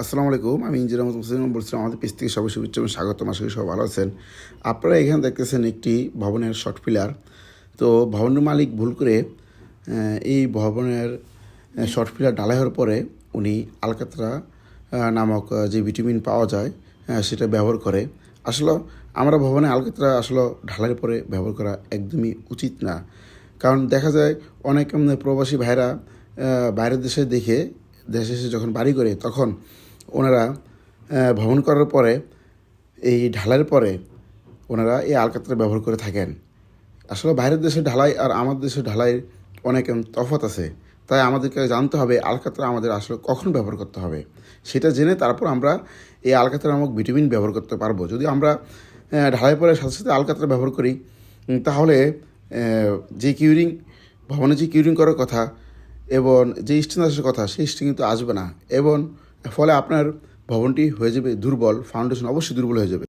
আসসালামু আলাইকুম, আমি ইঞ্জিনিয়ার মোহাম্মদ মুসলিম বলছিলাম আমাদের পেজ থেকে সবাই শুভেচ্ছা এবং স্বাগতম আশা সবাই ভালো আছেন। আপনারা এখানে দেখতেছেন একটি ভবনের শর্ট পিলার। তো ভবনের মালিক ভুল করে এই ভবনের শর্ট পিলার ঢালাই হওয়ার পরে উনি আলকাতরা নামক যে ভিটামিন পাওয়া যায় সেটা ব্যবহার করে। আসলে আমরা ভবনে আলকাতরা আসলে ঢালাইয়ের পরে ব্যবহার করা একদমই উচিত না। কারণ দেখা যায় অনেক প্রবাসী ভাইরা বাইরের দেশে দেখে দেশে এসে যখন বাড়ি করে, তখন ওনারা ভ্রমণ করার পরে, এই ঢালাইয়ের পরে ওনারা এই আলকাতরা ব্যবহার করে থাকেন। আসলে বাইরের দেশে ঢালাই আর আমাদের দেশে ঢালাইয়ের অনেক তফাৎ আছে। তাই আমাদেরকে জানতে হবে আলকাতরা আমাদের আসলে কখন ব্যবহার করতে হবে। সেটা জেনে তারপর আমরা এই আলকাতরা নামক ভিটামিন ব্যবহার করতে পারব। যদি আমরা ঢালাই পরে সাথে সাথে আলকাতরা ব্যবহার করি তাহলে যে কিউরিং ভবনে যে কিউরিং করার কথা এবং যে স্টিং আসার কথা, সেই স্টিং কিন্তু আসবে না। এবং ফলে আপনার ভবনটি হয়ে যাবে দুর্বল ফাউন্ডেশন অবশ্যই দুর্বল হয়ে যাবে।